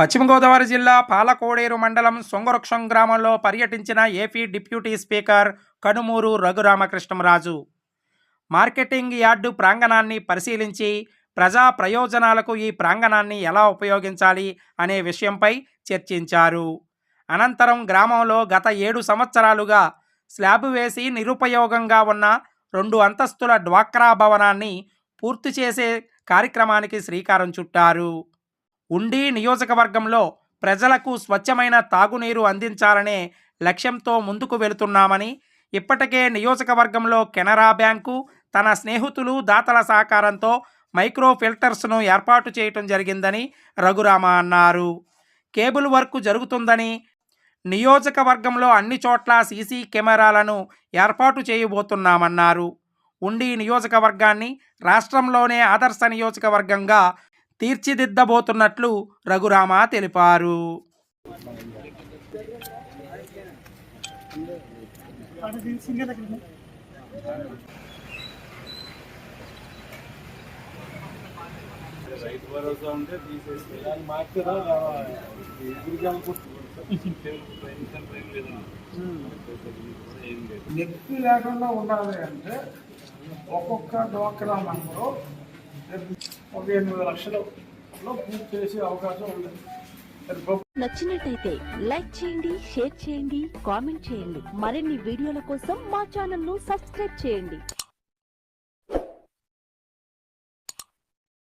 పశ్చిమ గోదావరి జిల్లా పాలకోడేరు మండలం సొంగవృక్షం గ్రామంలో పర్యటించిన AP deputy speaker Kanumuru Raghuramakrishnaraju. Marketing yard ప్రాంగణాన్ని పరిశీలించి ప్రజా ప్రయోజనాలకు ఈ ప్రాంగణాన్ని ఎలా ఉపయోగించాలి అనే విషయంపై చర్చించారు. అనంతరం గ్రామంలో గత ఏడు సంవత్సరాలుగా స్లాబ్ వేసి నిరుపయోగంగా ఉన్న రెండు అంతస్తుల డ్వాక్రా భవనాన్ని పూర్తి చేసే కార్యక్రమానికి శ్రీకారం చుట్టారు. ఉండి నియోజకవర్గంలో ప్రజలకు స్వచ్ఛమైన తాగునీరు అందించాలనే లక్ష్యంతో ముందుకు వెళుతున్నామని ఇప్పటికే నియోజకవర్గంలో కెనరా బ్యాంకు తన స్నేహితులు దాతల సహకారంతో మైక్రో ఫిల్టర్స్ను ఏర్పాటు చేయటం జరిగిందని రఘురామ అన్నారు. కేబుల్ వర్క్ జరుగుతుందని నియోజకవర్గంలో అన్ని చోట్ల సీసీ కెమెరాలను ఏర్పాటు చేయబోతున్నామన్నారు. ఉండి నియోజకవర్గాన్ని రాష్ట్రంలోనే ఆదర్శ నియోజకవర్గంగా తీర్చిదిద్దబోతున్నట్లు రఘురామ తెలిపారు. రైతు భరోసా ఉంటే తీసేస్తే మార్చారా నొప్పి లేకుండా ఉండాలి అంటే ఒక్కొక్క డోక్రా మనలో ఒక ఎనిమిది లక్షలు పూర్తి చేసే అవకాశం ఉంది. నచ్చినట్టయితే లైక్ చేయండి షేర్ చేయండి కామెంట్ చేయండి. మరిన్ని వీడియోల కోసం మా ఛానల్ను సబ్స్క్రైబ్ చేయండి.